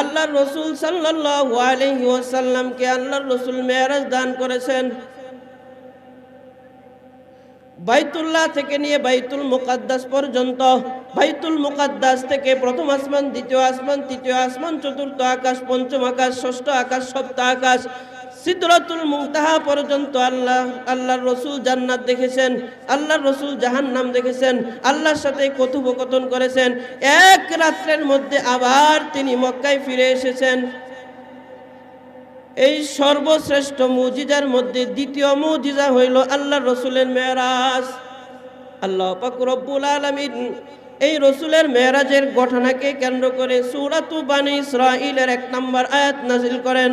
আল্লাহর রসুল সাল্লাল্লাহু আল্লাহ রসুল মেয়ারাজ দান করেছেন। বাইতুল্লাহ থেকে নিয়ে বাইতুল মুকাদ্দাস পর্যন্ত, বাইতুল মুকাদ্দাস থেকে প্রথম আসমান, দ্বিতীয় আসমান, তৃতীয় আসমান, চতুর্থ আকাশ, পঞ্চম আকাশ, ষষ্ঠ আকাশ সপ্তাহ আকাশ সিদরাতুল মুনতাহা পর্যন্ত আল্লাহ, আল্লাহর রসুল জান্নাত দেখেছেন, আল্লাহর রসুল জাহান্নাম দেখেছেন, আল্লাহর সাথে কথোপকথন করেছেন। এক রাত্রের মধ্যে আবার তিনি মক্কায় ফিরে এসেছেন। এই সর্বশ্রেষ্ঠ মুজিজার মধ্যে দ্বিতীয় মুজিজা হইল আল্লাহ রসুলের মেয়েরাজ। আল্লাহ পাক রব্বুল আলামিন এই রসুলের মেয়েরাজের ঘটনাকে কেন্দ্র করে সুরাতু বানি ইসরাইলের এক নম্বর আয়াত নাজিল করেন।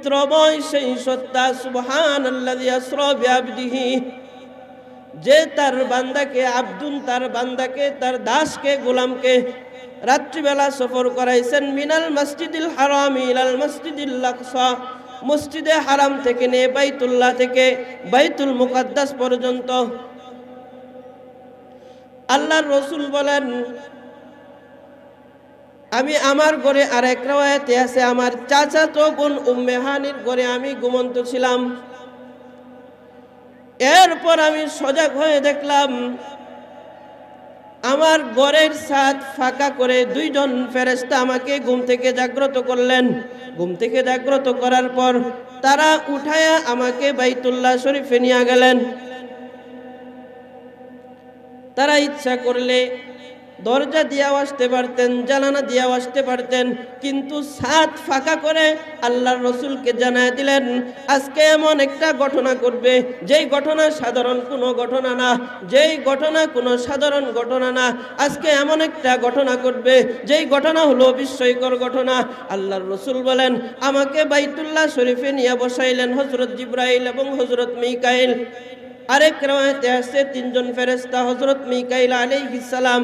পবিত্রময় সেই সত্তা সুবহান যে তার বান্দাকে, আব্দুল তার বান্দাকে, তার দাসকে, গোলামকে রাত্রিবেলা সফর করাইছেন মিনাল মসজিদুল হারাম ইলাল মসজিদুল আকসা। মসজিদে হারাম থেকে নিয়ে বাইতুল্লাহ থেকে বাইতুল মুকাদ্দাস পর্যন্ত। আল্লাহর রসুল বলেন আমি আমার ঘরে আর এক রায়াতে আছে, আমার চাচা তো বোন উম্মেহানির ঘরে আমি ঘুমন্ত ছিলাম। এরপর আমি সজাগ হয়ে দেখলাম, আমার ঘরের ছাদ ফাঁকা করে দুইজন ফেরেস্তা আমাকে ঘুম থেকে জাগ্রত করলেন। ঘুম থেকে জাগ্রত করার পর তারা উঠায়া আমাকে বাইতুল্লাহ শরীফে নিয়ে গেলেন। তারা ইচ্ছা করলে দরজা দিয়াও আসতে পারতেন জানানা দিয়াও আসতে পারতেন, কিন্তু সাত ফাঁকা করে আল্লাহর রসুলকে জানায় দিলেন, আজকে এমন একটা ঘটনা করবে যেই ঘটনা সাধারণ কোনো ঘটনা না, যেই ঘটনা কোনো সাধারণ ঘটনা না, আজকে এমন একটা ঘটনা করবে যেই ঘটনা হলো বিস্ময়কর ঘটনা। আল্লাহর রসুল বলেন, আমাকে বাইতুল্লাহ শরীফে নিয়ে বসাইলেন হজরত জিব্রাইল এবং হজরত মিকাইল। আরেক রাতে আসছে, তিনজন ফেরেস্তা হজরত মিকাইল আলাইহিস সালাম।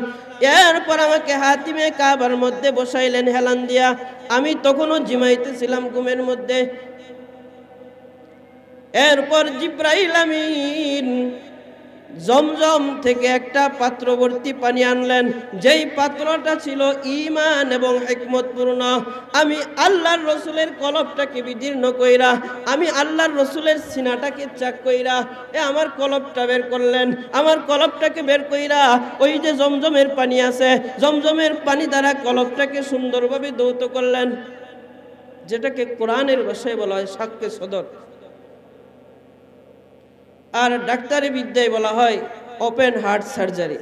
এরপর আমাকে হাতিমে কাবার মধ্যে বসাইলেন হেলান দিয়া। আমি তখনও জিমাইতেছিলাম ঘুমের মধ্যে। এরপর জিব্রাইল আমিন জমজম থেকে একটা পাত্রবর্তী পানি আনলেন। যেই পাত্রটা ছিল ইমান এবং হেকমতপূর্ণ। আমি আল্লাহর রসুলের কলবটাকে বিদীর্ণ কইরা, আমি আল্লাহর রসুলের সিনাটাকে চাক কইরা, এ আমার কলবটা বের করলেন। আমার কলবটাকে বের কইরা ওই যে জমজমের পানি আছে, জমজমের পানি দ্বারা কলবটাকে সুন্দরভাবে দৌত করলেন। যেটাকে কোরআনের ভাষায় বলা হয় সাক্ষ্য সদর। আর ডাক্তারি বিদ্যায় বলা হয় ওপেন হার্ট সার্জারি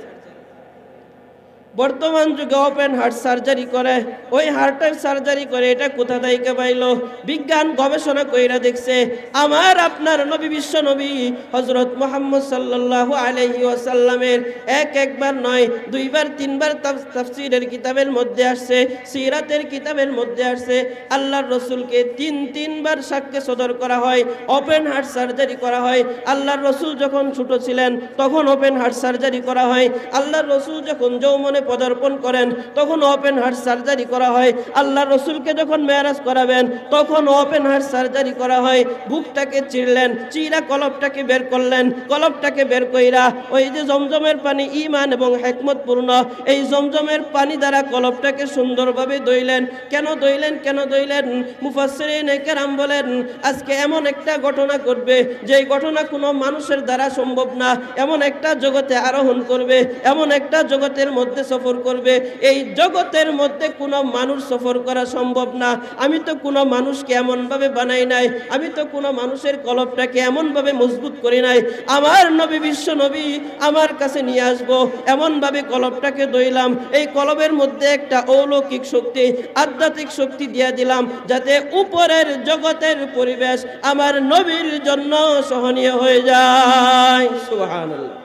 বর্তমান যুগে ওপেন হার্ট সার্জারি করে। ওই হার্টের সার্জারি করে এটা কোথা থেকে পাইল? বিজ্ঞান গবেষণা কইরা দেখছে, আমার আপনার নবী, বিশ্ব নবী হজরত মোহাম্মদ সাল্লাল্লাহু আলাইহি ওয়াসাল্লামের এক একবার নয়, দুইবার, তিনবার তাফ- তাফসীরের কিতাবের মধ্যে আসছে, সিরাতের কিতাবের মধ্যে আসছে। আল্লাহর রসুলকে তিন, তিনবার সাক্ষ্য সদর করা হয় ওপেন হার্ট সার্জারি করা হয়। আল্লাহর রসুল যখন ছোট ছিলেন, তখন ওপেন হার্ট সার্জারি করা হয়। আল্লাহর রসুল যখন যৌবনে পদার্পণ করেন, তখন ওপেন হার্ট সার্জারি করা হয়। আল্লাহর রসুলকে যখন মেয়ারাজ করাবেন, তখন ওপেন হার্ট সার্জারি করা হয়। বুকটাকে চিরলেন, চিরা কলবটাকে বের করলেন কলবটাকে বের কইরা ওই যে জমজমের পানি ইমান এবং হেকমতপূর্ণ, এই জমজমের পানি দ্বারা কলবটাকে সুন্দরভাবে দইলেন কেন দইলেন কেন দইলেন মুফাসসিরিন কেরাম বলেন, আজকে এমন একটা ঘটনা ঘটবে যে ঘটনা কোনো মানুষের দ্বারা সম্ভব না। এমন একটা জগতে আরোহণ করবে, এমন একটা জগতের মধ্যে সফর করবে। এই জগতের মধ্যে কোনো মানুষ সফর করা সম্ভব না। আমি তো কোনো মানুষকে এমনভাবে বানাই নাই। আমি তো কোনো মানুষের কলবটাকে এমনভাবে মজবুত করি নাই। আমার নবী, বিশ্ব নবী আমার কাছে নিয়ে আসব। এমনভাবে কলবটাকে দইলাম এই কলবের মধ্যে একটা অলৌকিক শক্তি, আধ্যাত্মিক শক্তি দিয়ে দিলাম, যাতে উপরের জগতের পরিবেশ আমার নবীর জন্য সহনীয় হয়ে যায়। সুবহানাল্লাহ।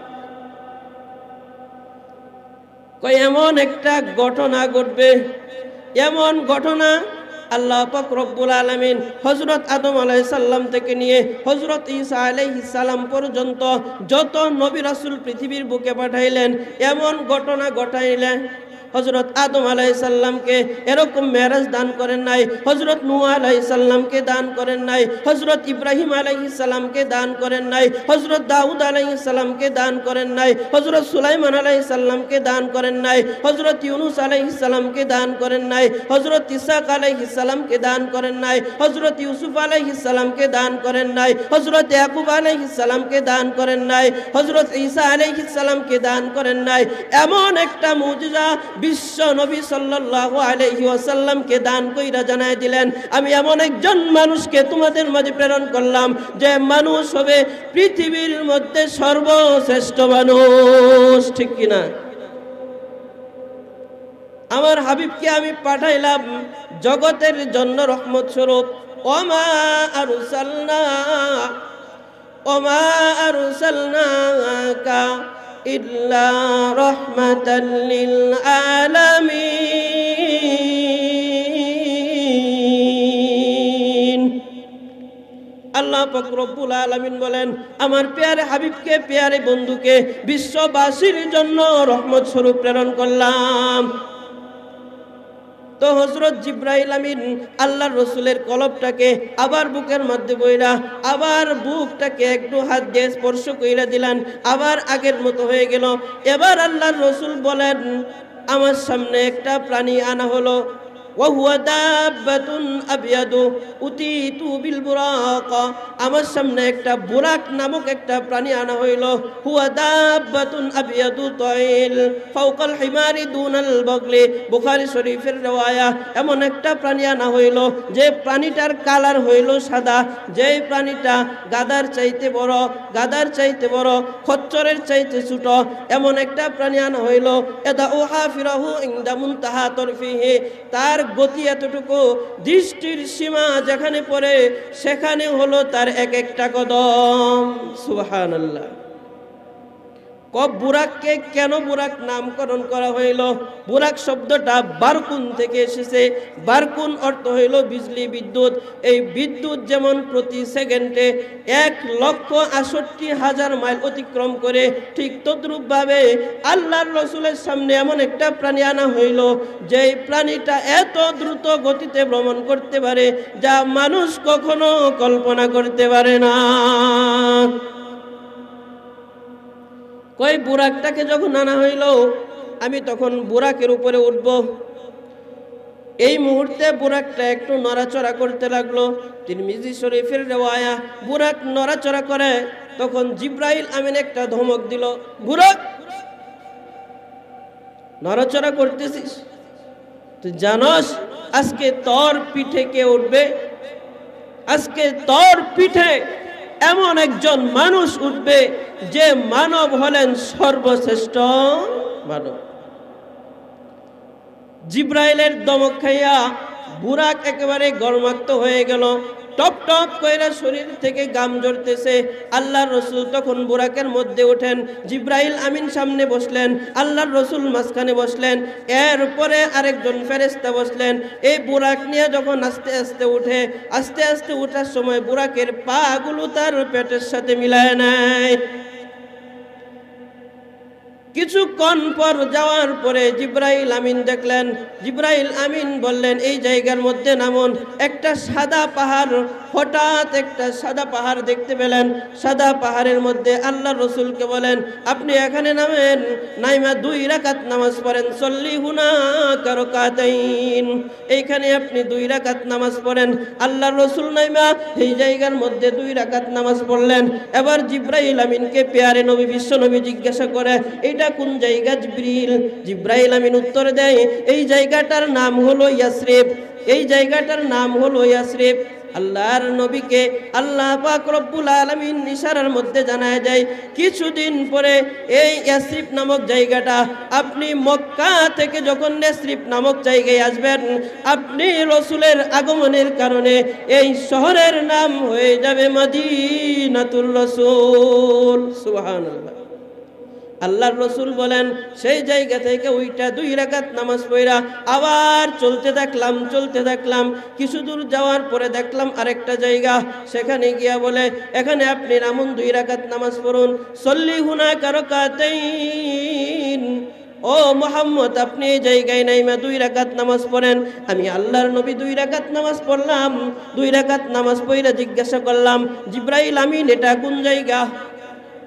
কই এমন একটা ঘটনা ঘটবে, এমন ঘটনা আল্লাহ পাক রব্বুল আলামিন হযরত আদম আলাইসাল্লাম থেকে নিয়ে হযরত ঈসা আলাইহিস সালাম পর্যন্ত যত নবী রাসুল পৃথিবীর বুকে পাঠাইলেন, এমন ঘটনা ঘটাইলেন। হজরত আদম আলাইসাল্লামকে এরকম মেরাজ দান করেন নাই হজরত নু আলাইসাল্লামকে দান করেন নাই হজরত ইব্রাহিম আলাইসাল্লামকে দান করেন নাই হজরত দাউদ আলাইসাল্লামকে দান করেন নাই হজরত সুলাইমান আলাইসাল্লামকে দান করেন নাই হজরত ইউনুস আলাইসাল্লামকে দান করেন নাই হজরত ইসাক আলাইসাল্লামকে দান করেন নাই হজরত ইউসুফ আলাইসাল্লামকে দান করেন নাই হজরত ইয়াকুব আলাইসাল্লামকে দান করেন নাই হজরত ঈসা আলাইসাল্লামকে দান করেন নাই এমন একটা মুজিজা বিশ্ব নবী সাল্লাল্লাহু আলাইহি ওয়াসাল্লামকে দান কইরা জানায় দিলেন, আমি এমন একজন মানুষকে তোমাদের মাঝে প্রেরণ করলাম যে মানুষ হবে পৃথিবীর মধ্যে সর্বশ্রেষ্ঠ মানুষ। ঠিক কিনা আমার হাবিবকে আমি পাঠাইলাম, জগতের জন্য রহমত স্বরূপ। ওমা আরুসালনা, ওমা আরুসালনাকা ইল্লা রহমাতাল লিল আল্লাহ ফকরবুল আলামিন বলেন, আমার পেয়ারে হাবিবকে পেয়ারে বন্ধুকে, বিশ্ববাসীর জন্য রহমত স্বরূপ প্রেরণ করলাম। তো হজরত জিব্রাহিল আমিন আল্লাহ রসুলের কলবটাকে আবার বুকের মধ্যে বইরা আবার বুকটাকে একটু হাত দিয়ে স্পর্শ কইরা দিলেন, আবার আগের মতো হয়ে গেল। এবার আল্লাহর রসুল বলেন, আমার সামনে একটা প্রাণী আনা হলো। ওহুয়া দাব্বাতুন আবিয়াদু উতিতু বিল আমার সামনে একটা বুরাক নামক একটা প্রাণী আনা হইল। হুয়া দাব্বাতুন আবিয়াদু তাইল ফাওকাল হিমারি দুনাল বগলি। বুখারী শরীফের রওয়ায়া এমন একটা প্রাণী আনা হইল। যে প্রাণীটার কালার হইল সাদা। যে প্রাণীটা গাদার চাইতে বড়, গাদার চাইতে বড়, খচ্চরের চাইতে ছোট, এমন একটা প্রাণী আনা হইল। এদা ওহা ফিরাহু ইনদা মুনতাহা তরফিহি। তার গতি এতটুকু দৃষ্টির সীমা যেখানে পড়ে সেখানে হলো তার এক একটা কদম। সুবহানাল্লাহ। কব বুরাককে কেন বুরাক নামকরণ করা হইল? বুরাক শব্দটা বারকুন থেকে এসেছে। বারকুন অর্থ হইল বিজলি বিদ্যুৎ। এই বিদ্যুৎ যেমন প্রতি সেকেন্ডে এক লক্ষ আষট্টি হাজার মাইল অতিক্রম করে, ঠিক তদ্রূপভাবে আল্লাহর রসুলের সামনে এমন একটা প্রাণী আনা হইল যে প্রাণীটা এত দ্রুত গতিতে ভ্রমণ করতে পারে, যা মানুষ কখনো কল্পনা করতে পারে না। কই বুরাকটাকে যখন আনা হইল, আমি তখন বুরাকের উপরে উঠব। এই মুহূর্তে বুরাকটা একটু নড়াচড়া করতে লাগল। তিনি মিজি শরীফের রেওয়ায়া, বুরাক নড়াচড়া করে, তখন জিব্রাইল আমিন একটা ধমক দিল, বুরাক, নড়াচড়া করতেছিস? তুই জানস, আজকে তোর পিঠে কে উঠবে? আজকে তোর পিঠে এমন একজন মানুষ উঠবে যে মানব হলেন সর্বশ্রেষ্ঠ মানব। জিব্রাইলের দমক খাইয়া বুরাক একেবারে গরমাক্ত হয়ে গেল। টপ টপ কইরা শরীর থেকে গাম জড়তেছে আল্লাহর রসুল তখন বুরাকের মধ্যে ওঠেন, জিব্রাইল আমিন সামনে বসলেন, আল্লাহর রসুল মাঝখানে বসলেন এরপরে আরেকজন ফেরেস্তা বসলেন। এই বুরাক নিয়ে যখন আস্তে আস্তে উঠে, আস্তে আস্তে ওঠার সময় বুরাকের পাগুলো তার পেটের সাথে মিলায় নেয়। কিছুক্ষণ পর যাওয়ার পরে জিব্রাইল আমিন দেখলেন। জিব্রাইল আমিন বললেন, এই জায়গার মধ্যে নামুন। একটা সাদা পাহাড়, হঠাৎ একটা সাদা পাহাড় দেখতে পেলেন। সাদা পাহাড়ের মধ্যে আল্লাহ রসুলকে বলেন, আপনি এখানে নামেন? নাইমা দুই রাকাত নামাজ পড়েন চল্লি হুনা কারও কাতাইন এইখানে আপনি দুই রাকাত নামাজ পড়েন। আল্লাহ রসুল নাইমা এই জায়গার মধ্যে দুই রাকাত নামাজ পড়লেন। এবার জিব্রাইল আমিনকে পেয়ারে নবী, বিশ্ব নবী জিজ্ঞাসা করে এটা কোন জায়গা জিব্রিল? জিব্রাইল আমিন উত্তর দেয়, এই জায়গাটার নাম হলো এই জায়গাটার নাম হলো আল্লাহর নবীকে আল্লাহ পাক রব্বুল আলামিন মধ্যে জানায় যায় কিছুদিন পরে এই ইয়াসরিফ নামক জায়গাটা, আপনি মক্কা থেকে যখন ইয়াসরিফ নামক জায়গায় আসবেন, আপনি রসুলের আগমনের কারণে এই শহরের নাম হয়ে যাবে মদিনাতুর রসুল। সুবহানাল্লাহ। আল্লাহর রসুল বলেন, সেই জায়গা থেকে ওইটা দুই রাকাত নামাজ পড়া, আবার চলতে থাকলাম চলতে থাকলাম, কিছু দূর যাওয়ার পরে দেখলাম আরেকটা জায়গা, সেখানে গিয়া বলে, এখানে আপনি নামুন দুই রাকাত নামাজ পড়ুন, সল্লি হুনা কারও কাতেইন ও মোহাম্মদ, আপনি এই জায়গায় নাইমা দুই রাকাত নামাজ পড়েন। আমি আল্লাহর নবী দুই রাকাত নামাজ পড়লাম, দুই রাকাত নামাজ পড়ে জিজ্ঞাসা করলাম, জিব্রাইল আমিন, এটা কোন জায়গা?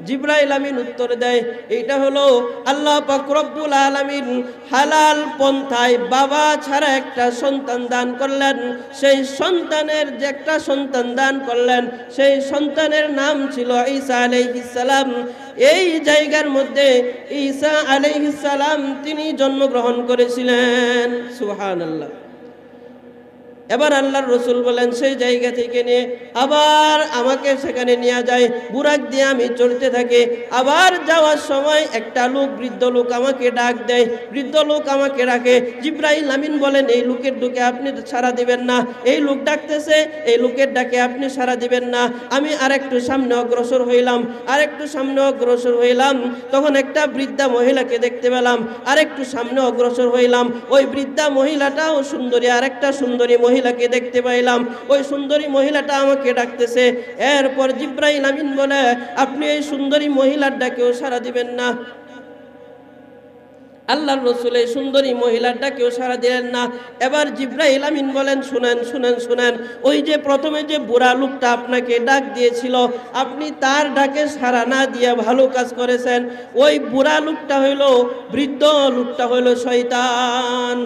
জিব্রাইল আমিন উত্তর দেয় এটা হলো আল্লাহ পাক রব্বুল আলামিন হালাল পন্থায় বাবা ছাড়া একটা সন্তান দান করলেন। সেই সন্তানের যে একটা সন্তান দান করলেন, সেই সন্তানের নাম ছিল ঈসা আলাইহিস সালাম। এই জায়গার মধ্যে ঈসা আলাইহিস সালাম তিনি জন্মগ্রহণ করেছিলেন। সুবহানাল্লাহ। এবার আল্লাহর রসুল বলেন, সেই জায়গা থেকে নিয়ে আবার আমাকে সেখানে নিয়ে যায়। বুরাক দিয়ে আমি চলতে থাকি। আবার যাওয়ার সময় একটা লোক, বৃদ্ধ লোক আমাকে ডাক দেয়। বৃদ্ধ লোক আমাকে ডাকে। জিব্রাহিল আমিন বলেন, এই লোকের ডুকে আপনি সারা দিবেন না। এই লোক ডাকতেছে, এই লোকের ডাকে আপনি সারা দিবেন না। আমি আরেকটু সামনে অগ্রসর হইলাম আর একটু সামনে অগ্রসর হইলাম। তখন একটা বৃদ্ধা মহিলাকে দেখতে পেলাম, আরেকটু সামনে অগ্রসর হইলাম। ওই বৃদ্ধা মহিলাটাও সুন্দরী আর একটা সুন্দরী মহিলাকে দেখতে পাইলাম। ওই সুন্দরী মহিলাটা আমাকে ডাকতেছে। এরপর জিব্রাইল আমিন বলে, আপনি এই সুন্দরী মহিলার ডাকেও সারা দিবেন না। আল্লাহর রসুল এই সুন্দরী মহিলার ডাকেও সারা দিলেন না। এবার জিব্রাইল আমিন বলেন, শুনেন শুনেন শুনেন, ওই যে প্রথমে যে বুড়া লোকটা আপনাকে ডাক দিয়েছিল, আপনি তার ডাকে সারা না দিয়ে ভালো কাজ করেছেন। ওই বুড়া লোকটা হইল, বৃদ্ধ লোকটা হইল শয়তান।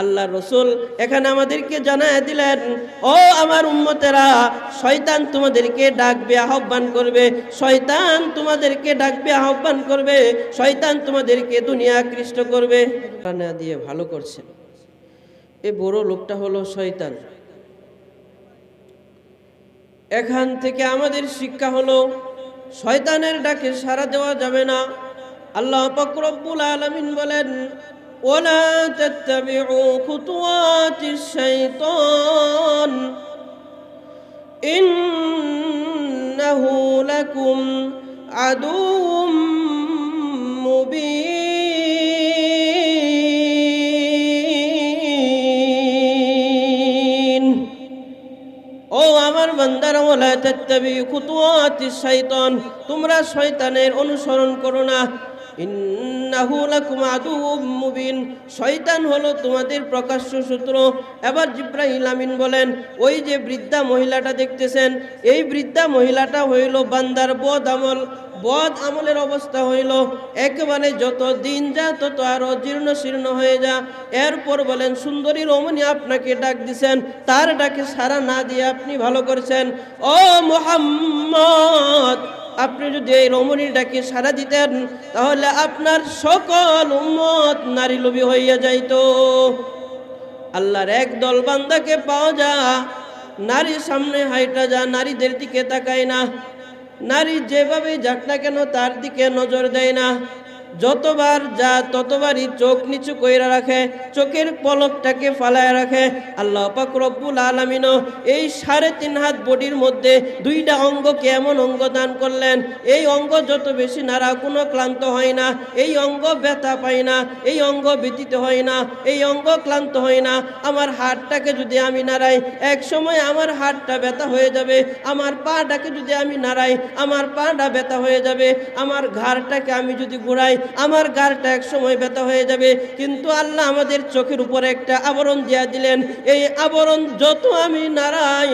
আল্লাহ রসুল এখানে আমাদেরকে জানায় দিলেন, ও আমার উম্মতেরা, শয়তান তোমাদেরকে ডাকবে, আহ্বান করবে। শয়তান তোমাদেরকে ডাকবে, আহ্বান করবে। শয়তান তোমাদেরকে দুনিয়া আকৃষ্ট করবে। না দিয়ে ভালো করছেন এই বড় লোকটা হলো শয়তান। এখান থেকে আমাদের শিক্ষা হলো, শয়তানের ডাকে সারা দেওয়া যাবে না। আল্লাহ পাকরব্বুল আলমিন বলেন ولا تتبعوا خطوات الشيطان إنه لكم عدو مبين ও আমার বান্দারা ওলা তাত্তাবি খুতুয়াতিস শাইতান তোমরা শয়তানের অনুসরণ করো না ইন্নাহু লাকুম আদুউম শয়তান হলো তোমাদের প্রকাশ্য এবার বলেন, ওই যে বৃদ্ধা মহিলাটা দেখতেছেন, এই বৃদ্ধা মহিলাটা হইল বান্দার আমল। আমলের অবস্থা হইল, একেবারে যত দিন যা, তত আরও জীর্ণ শীর্ণ হয়ে যা। এরপর বলেন, সুন্দরী রমণী আপনাকে ডাক দিছেন, তার ডাকে সারা না দিয়ে আপনি ভালো করছেন। ও মোহাম্মদ আপনি যদি এই রমণীটাকে সারা দিতেন, তাহলে আপনার সকল উম্মত নারী লোভী হইয়া যাইত। আল্লাহর এক দল বান্দাকে পাওয়া যা নারীর সামনে হাইটা যা, নারীদের দিকে তাকায় না। নারী যেভাবে যাক না কেন, তার দিকে নজর দেয় না। যতবার যা ততবারই চোখ নিচু কইরা রাখে, চোখের পলকটাকে ফালায় রাখে। আল্লাহ পাক রব্বুল আলামিনও এই সাড়ে তিন হাত বডির মধ্যে দুইটা অঙ্গকে এমন অঙ্গ দান করলেন, এই অঙ্গ যত বেশি নাড়া কোনো ক্লান্ত হয় না, এই অঙ্গ ব্যথা পায় না, এই অঙ্গ ব্যতীত হয় না, এই অঙ্গ ক্লান্ত হয় না। আমার হাতটাকে যদি আমি নাড়াই, এক সময় আমার হাতটা ব্যথা হয়ে যাবে, আমার পাটাকে যদি আমি নাড়াই, আমার পাটা ব্যথা হয়ে যাবে, আমার ঘাড়টাকে আমি যদি ঘুরাই আমার গাড়টা এক সময় ব্যথা হয়ে যাবে। কিন্তু আল্লাহ আমাদের চোখের উপরে একটা আবরণ দিয়া দিলেন। এই আবরণ যত আমি নাড়াই,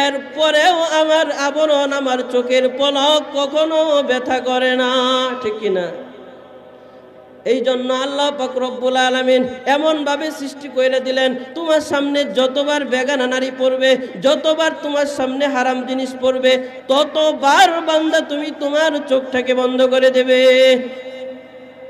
এর পরেও আমার আবরণ আমার চোখের পলক কখনো ব্যথা করে না। ঠিক কিনা এই জন্য আল্লাহ পাক রব্বুল আলমিন এমনভাবে সৃষ্টি করে দিলেন, তোমার সামনে যতবার বেগানা নারী পড়বে যতবার তোমার সামনে হারাম জিনিস পড়বে ততবার বান্দা তুমি তোমার চোখটাকে বন্ধ করে দেবে।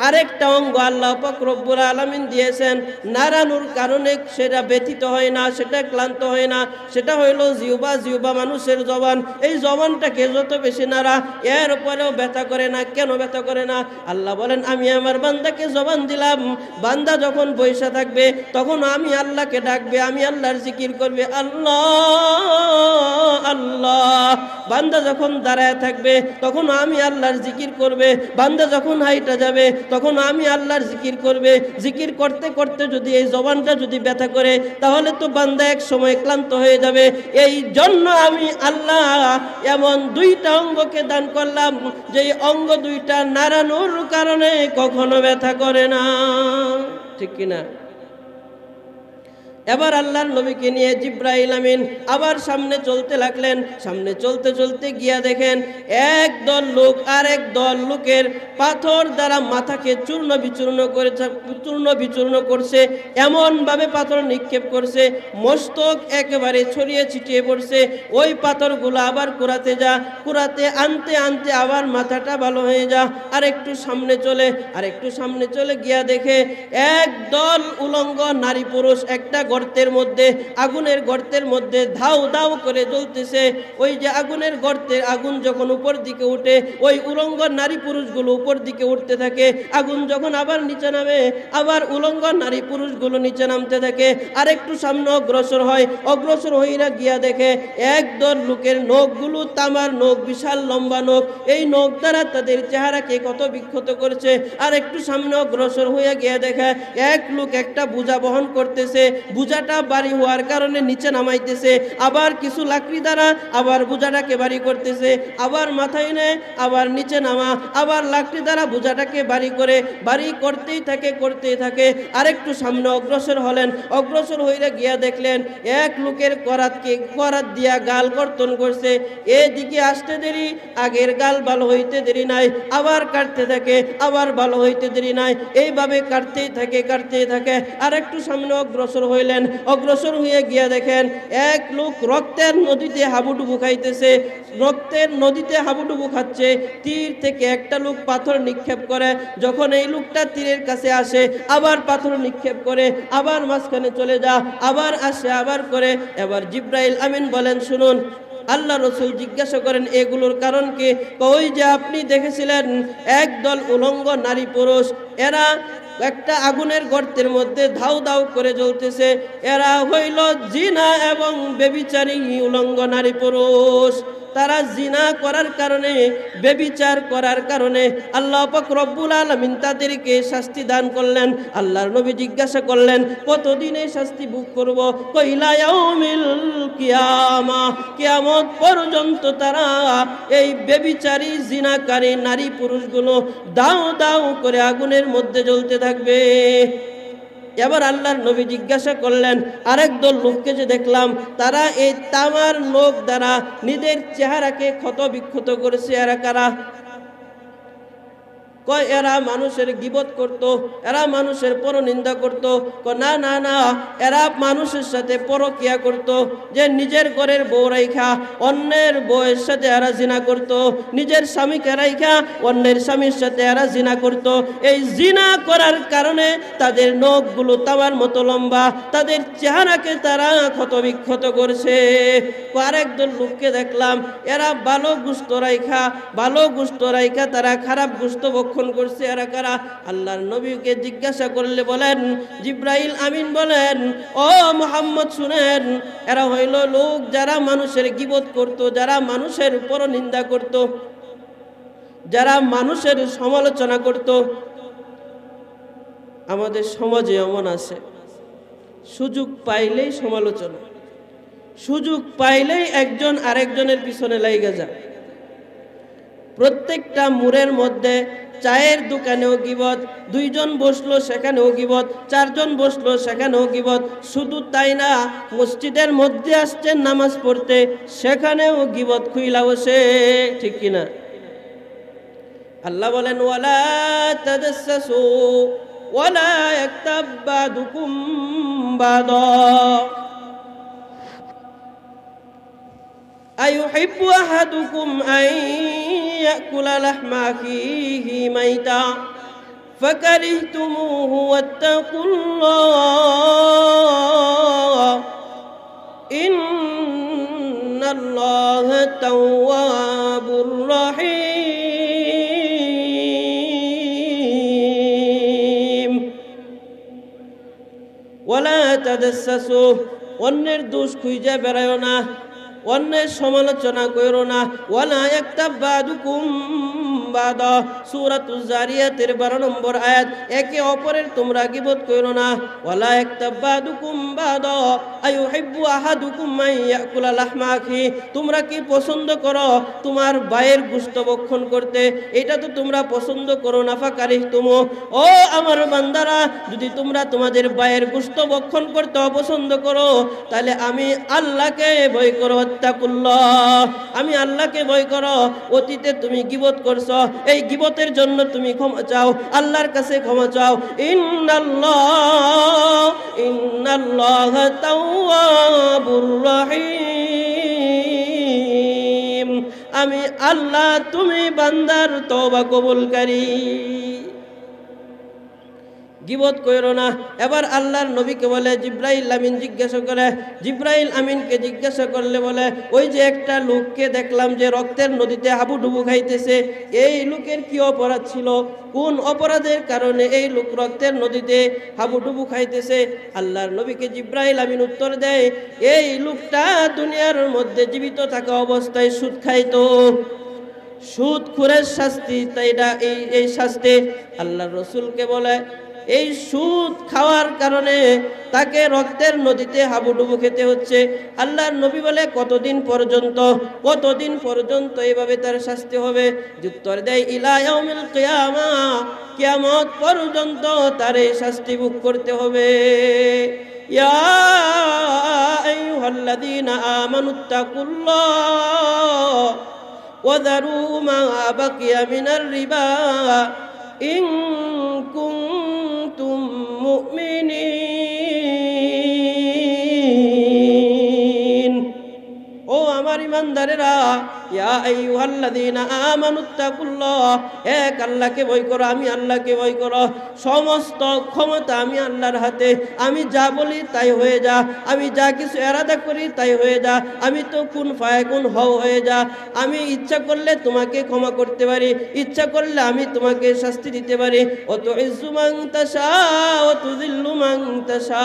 আরেকটা অঙ্গ আল্লাহ রব্বুল আলামিন দিয়েছেন, নারানুর কারণে সেটা ব্যথিত হয় না, সেটা ক্লান্ত হয় না, সেটা হইল জিউবা জিউবা মানুষের জবান। এই জবানটাকে যত বেশি নাড়া, এর উপরেও ব্যথা করে না, কেন ব্যথা করে না? আল্লাহ বলেন, আমি আমার বান্দাকে জবান দিলাম। বান্দা যখন বৈশা থাকবে, তখন আমি আল্লাহকে ডাকবে, আমি আল্লাহর জিকির করবে। আল্লাহ আল্লাহ। বান্দা যখন দাঁড়ায় থাকবে, তখন আমি আল্লাহর জিকির করবে। বান্দা যখন হাইটা যাবে তখন আমি আল্লাহর জিকির করবে। জিকির করতে করতে যদি এই জবানটা যদি ব্যথা করে, তাহলে তো বান্দা এক সময় ক্লান্ত হয়ে যাবে। এই জন্য আমি আল্লাহ এমন দুইটা অঙ্গকে দান করলাম, যে অঙ্গ দুইটা নাড়ানোর কারণে কখনো ব্যথা করে না। ঠিক কিনা? এবার আল্লাহর নবীকে নিয়ে জিব্রাইল আমিন আবার সামনে চলতে লাগলেন। সামনে চলতে চলতে গিয়া দেখেন এক দল লোক আর এক দল লোকের পাথর দ্বারা মাথাকে চূর্ণ বিচূর্ণ করে চূর্ণ বিচূর্ণ করছে, এমনভাবে পাথর নিক্ষেপ করছে, মস্তক একেবারে ছড়িয়ে ছিটিয়ে পড়ছে। ওই পাথরগুলো আবার কুড়াতে যা, কুড়াতে আনতে আনতে আবার মাথাটা ভালো হয়ে যা আর একটু সামনে চলে আর একটু সামনে চলে গিয়া দেখে এক দল উলঙ্গ নারী পুরুষ, একটা গর্তের মধ্যে, আগুনের গর্তের মধ্যে ধাউ ধাউ করে জ্বলতেছে। ওই যে আগুনের গর্তের আগুন যখন উপর দিকে উঠে, ওই উলঙ্গ নারী পুরুষগুলো উপর দিকে উঠতে থাকে। আগুন যখন আবার নিচে নামে, আবার উলঙ্গ নারী পুরুষগুলো নিচে নামতে থাকে। আর একটু সামনে অগ্রসর হয়, অগ্রসর হইরা গিয়া দেখে একদল লোকের নখগুলো তামার নখ, বিশাল লম্বা নখ। এই নখ দ্বারা তাদের চেহারাকে কত বিক্ষত করছে। আর একটু সামনে অগ্রসর হইয়া গিয়া দেখে, এক লোক একটা বোঝা বহন করতেছে। বোঝাটা বাড়ি হওয়ার কারণে নিচে নামাইতেছে, আবার কিছু লাকড়ি দ্বারা আবার বোঝাটাকে বাড়ি করতেছে, আবার মাথায় নেয়, আবার নিচে নামা, আবার লাকড়ি দ্বারা বোঝাটাকে বাড়ি করে, বাড়ি করতেই থাকে করতেই থাকে। আরেকটু সামনে অগ্রসর হলেন, অগ্রসর হইলে গিয়া দেখলেন, এক লোকের করাতকে, করাত দিয়া গাল কর্তন করছে। এদিকে আসতে দেরি, আগের গাল ভালো হইতে দেরি নাই, আবার কাটতে থাকে, আবার ভালো হইতে দেরি নাই। এইভাবে কাটতেই থাকে কাটতেই থাকে। আর একটু সামনে অগ্রসর হইলেন অগ্রসর হয়ে গিয়া দেখেন, এক লোক রক্তের নদীতে হাবুডুবু খাইতেছে, রক্তের নদীতে হাবুডুবু খাচ্ছে, তীর থেকে একটা লোক পাথর নিক্ষেপ করে, যখন এই লোকটা তীরের কাছে আসে, আবার পাথর নিক্ষেপ করে, আবার মাঝখানে চলে যা, আবার আসে, আবার করে, এবার জিব্রাইল আমিন বলেন, শুনুন, আল্লাহ রসুল জিজ্ঞাসা করেন, এগুলোর কারণ কি? ওই যে, আপনি দেখেছিলেন, একদল উলঙ্গ নারী পুরুষ, এরা একটা আগুনের গর্তের মধ্যে ধাউ ধাউ করে জ্বলতেছে। এরা হইল জিনা এবং বেবিচারী উলঙ্গ নারী পুরুষ। তারা জিনা করার কারণে, বেবিচার করার কারণে আল্লাহ পাক রব্বুল আলমিন তাদেরকে শাস্তি দান করলেন, আল্লাহর নবী জিজ্ঞাসা করলেন, কতদিনে শাস্তি ভোগ করব? কইলায়াউমিল কিয়ামা কিয়ামত পর্যন্ত তারা এই বেবিচারী, জিনাকারী নারী পুরুষগুলো দাও দাও করে আগুনের মধ্যে জ্বলতে থাকবে। এবার আল্লাহর নবী জিজ্ঞাসা করলেন, আরেক দল লোককে যে দেখলাম, তারা এই তামার লোক দ্বারা নিজের চেহারাকে ক্ষত বিক্ষত করেছে, এরা কারা? কয়, এরা মানুষের গিবত করত, এরা মানুষের পরনিন্দা করত। ক না না না, এরা মানুষের সাথে পরকিয়া করত। যে নিজের ঘরের বউ রাইখা, অন্যের বউয়ের সাথে এরা জিনা করত। নিজের স্বামীকে রাইখা, অন্যের স্বামীর সাথে এরা জিনা করত। এই জিনা করার কারণে তাদের নখগুলো তামার মতো লম্বা, তাদের চেহারাকে তারা ক্ষত বিক্ষত করছে আরেকজন লোককে দেখলাম, এরা ভালো গুস্ত রাইখা, ভালো গুস্ত রাইখা, তারা খারাপ গুস্ত ভক্ষণ করছে এরা কারা? আল্লাহর নবীকে জিজ্ঞাসা করলে বলেন, জিব্রাইল আমিন বলেন, ও মোহাম্মদ শুনেন। এরা হইল লোক যারা মানুষের গিবত করত, যারা মানুষের উপর নিন্দা করত, যারা মানুষের সমালোচনা করত। আমাদের সমাজে এমন আছে, সুযোগ পাইলেই সমালোচনা, সুযোগ পাইলেই একজন আরেকজনের পিছনে লাইগা যায়। প্রত্যেকটা মুরের মধ্যে চায়ের দোকানেও গিবত, দুইজন বসল সেখানেও গিবত, চারজন বসল সেখানেও গিবত। শুধু তাই না, মসজিদের মধ্যে আসছেন নামাজ পড়তে, সেখানেও গিবত খুইলা বসে। ঠিক কিনা আল্লাহ বলেন, ওয়ালা তাজাসসু ওয়ালা ইয়াকতাব বাদুকুম বাদা। أيحب أحدكم أن يأكل لحم أخيه ميتا فكرهتموه واتقوا الله إن الله تواب رحيم. ولا تدسسوه والنردوس كي جبريونه অন্যের সমালোচনা করো না। ওয়ালা একতাবাদুকুম বাদা। সূরাতুজ জারিয়াতের 12 নম্বর আয়াত, একে অপরের তোমরা গীবত করো না। ওয়ালা একতাবাদুকুম বাদা। আয়ুহিব্বু আহাদুকুম মান ইয়াকুলা লাহমা আখি। তোমরা কি পছন্দ করো তোমার ভাইয়ের গোশত ভক্ষণ করতে? এটা তো তোমরা পছন্দ করো না ফাকারিহ তুমো ও আমার বান্দারা, যদি তোমরা তোমাদের বায়ের গোশত ভক্ষণ করতে অপছন্দ করো, তাহলে আমি আল্লাহকে ভয় করো। আমি আল্লাহকে ভয় করো, অতীতে তুমি গিবত করছ, এই গিবতের জন্য তুমি ক্ষমা চাও, আল্লাহর কাছে ক্ষমা চাও। ইন্নাল্লাহ আমি আল্লাহ, তুমি বান্দার তওবা কবুলকারী। গিবত কইরো না। এবার আল্লাহর নবীকে বলে, জিব্রাইল আমিন জিজ্ঞাসা করে, জিব্রাইল আমিনকে জিজ্ঞাসা করলে বলে, ওই যে একটা লোককে দেখলাম যে রক্তের নদীতে হাবুডুবু খাইতেছে, এই লোকের কি অপরাধ ছিল? কোন অপরাধের কারণে এই লোক রক্তের নদীতে হাবুডুবু খাইতেছে? আল্লাহর নবীকে জিব্রাইল আমিন উত্তর দেয়, এই লোকটা দুনিয়ার মধ্যে জীবিত থাকা অবস্থায় সুদ খাইতো। সুদ খুরের শাস্তি, তাই এই এই শাস্তি। আল্লাহ রসুলকে বলে এই সুদ খাওয়ার কারণে তাকে রক্তের নদীতে হাবুডুবু খেতে হচ্ছে আল্লাহর নবী বলে কতদিন পর্যন্ত কতদিন পর্যন্ত এইভাবে তার শাস্তি হবে উত্তর দেয় ইলায়াউমিল কিয়ামা কিয়ামত পর্যন্ত তার এই শাস্তি ভোগ করতে হবে ইয়া আইয়ুহাল্লাযীনা আমানুত্তাকুল্লাহ وذروا ما بقي من الربا إن ইমানদারেরা ইয়া আইয়ুহাল্লাযীনা করো, আমি আল্লাহকে ভয় করো। সমস্ত ক্ষমতা আমি আল্লাহর হাতে। আমি যা বলি তাই হয়ে যা। আমি যা কিছু এরাদা করি তাই হয়ে যা। আমি তো কোন ফায় হও হয়ে যা। আমি ইচ্ছা করলে তোমাকে ক্ষমা করতে পারি। ইচ্ছা করলে আমি তোমাকে শাস্তি দিতে পারি। অত ইজ্জুমাং তাশা ও তুদিল্লু মাং তাশা।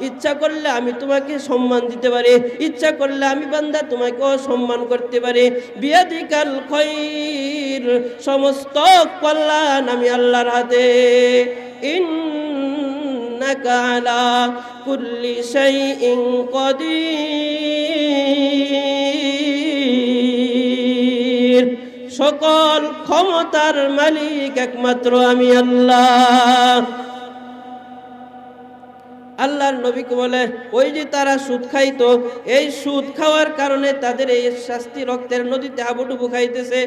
ইচ্ছা করলে আমি তোমাকে সম্মান দিতে পারি, ইচ্ছা করলে আমি বান্দা তোমাকে অসম্মান করতে পারি। বিয়াদিকাল খৈর, সমস্ত কল্যাণ আমি আল্লাহর হাতে। কদির। সকল ক্ষমতার মালিক একমাত্র আমি আল্লাহ। আল্লাহর নবীকে বলে, ওই যে তারা সুদ খাইতো, এই সুদ খাওয়ার কারণে তাদের এই শাস্তি রক্তের নদীতে হাবুডুবু খাইতেছে।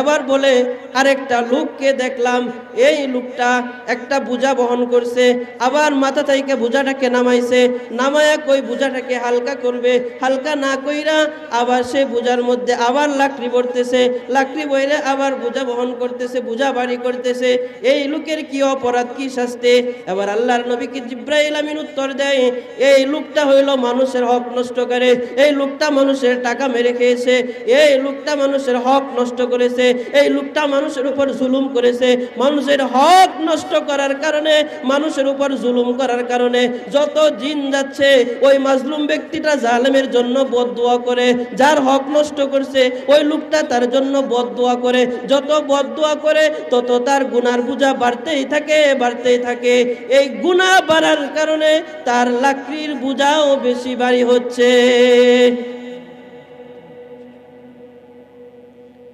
এবার বলে, আরেকটা লোককে দেখলাম, এই লোকটা একটা বোঝা বহন করছে, আবার মাথা থেকে বোঝাটাকে নামাইছে, নামায়া কই বোঝাটাকে হালকা করবে, হালকা না কইরা আবার সে বোঝার মধ্যে আবার লাকড়ি পড়তেছে লাকড়ি বইলে আবার বোঝা বহন করতেছে বোঝা বাড়ি করতেছে, এই লোকের কি অপরাধ, কি শাস্তি? এবার আল্লাহর নবীকে জিব্রাইল আমিন উত্তর দেয়, এই লোকটা হইল মানুষের হক নষ্ট করে, এই লোকটা মানুষের টাকা মেরে খেয়েছে, এই লোকটা মানুষের হক নষ্ট করেছে। এই লোকটা মানুষের উপর জুলুম করেছে। মানুষের হক নষ্ট করার কারণে, মানুষের উপর জুলুম করার কারণে যত জিন যাচ্ছে, ওই মাজলুম ব্যক্তিটা জালেমের জন্য বদদোয়া করে, যার হক নষ্ট করছে, ওই লোকটা তার জন্য বদদোয়া করে। যত বদদোয়া করে, তত তার গুনার বোঝা বাড়তেই থাকে বাড়তেই থাকে। এই গুনাহ বাড়ার কারণে তার লাকড়ির বোঝাও বেশি বাড়ি হচ্ছে।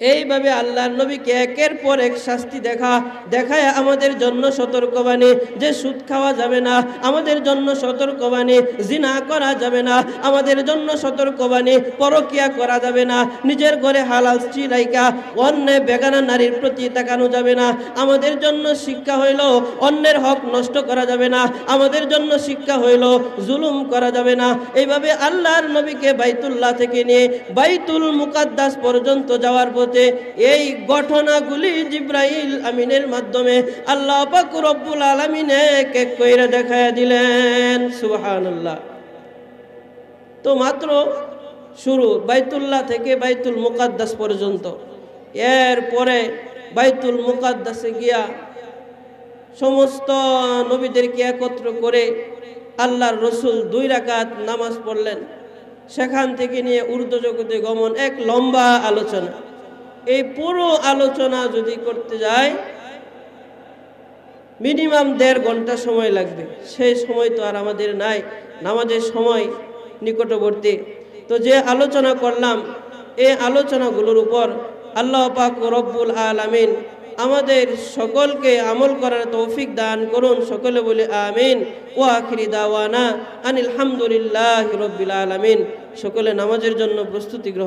এইভাবে আল্লাহর নবীকে একের পর এক শাস্তি দেখা, দেখায় আমাদের জন্য সতর্কবাণী যে সুদ খাওয়া যাবে না, আমাদের জন্য সতর্কবাণী, জিনা করা যাবে না, আমাদের জন্য সতর্কবাণী, পরকিয়া করা যাবে না, নিজের ঘরে হালাল রাইকা অন্য বেগানা নারীর প্রতি তাকানো যাবে না, আমাদের জন্য শিক্ষা হইল অন্যের হক নষ্ট করা যাবে না, আমাদের জন্য শিক্ষা হইল জুলুম করা যাবে না, এইভাবে আল্লাহর নবীকে বাইতুল্লাহ থেকে নিয়ে বাইতুল মুকাদ্দাস পর্যন্ত যাওয়ার পর জগতে এই ঘটনাগুলি জিব্রাইল আমিনের মাধ্যমে আল্লাহ পাক রব্বুল আলমিনে কেক কইরা দেখায় দিলেন। সুবহানাল্লাহ। তো মাত্র শুরু বাইতুল্লাহ থেকে বাইতুল মুকাদ্দাস পর্যন্ত। এর পরে বাইতুল মুকাদ্দাসে গিয়া সমস্ত নবীদেরকে একত্র করে আল্লাহর রসুল দুই রাকাত নামাজ পড়লেন। সেখান থেকে নিয়ে উর্দু জগতে গমন এক লম্বা আলোচনা। এই পুরো আলোচনা যদি করতে যায়, মিনিমাম দেড় ঘণ্টা সময় লাগবে। সেই সময় তো আর আমাদের নাই, নামাজের সময় নিকটবর্তী। তো যে আলোচনা করলাম, এই আলোচনাগুলোর উপর আল্লাহ পাক রব্বুল আলামিন আমাদের সকলকে আমল করার তৌফিক দান করুন। সকলে বলে আমিন। ও আখিরি দাওয়ানা আনিল রব্বিল আলামিন। সকলে নামাজের জন্য প্রস্তুতি গ্রহণ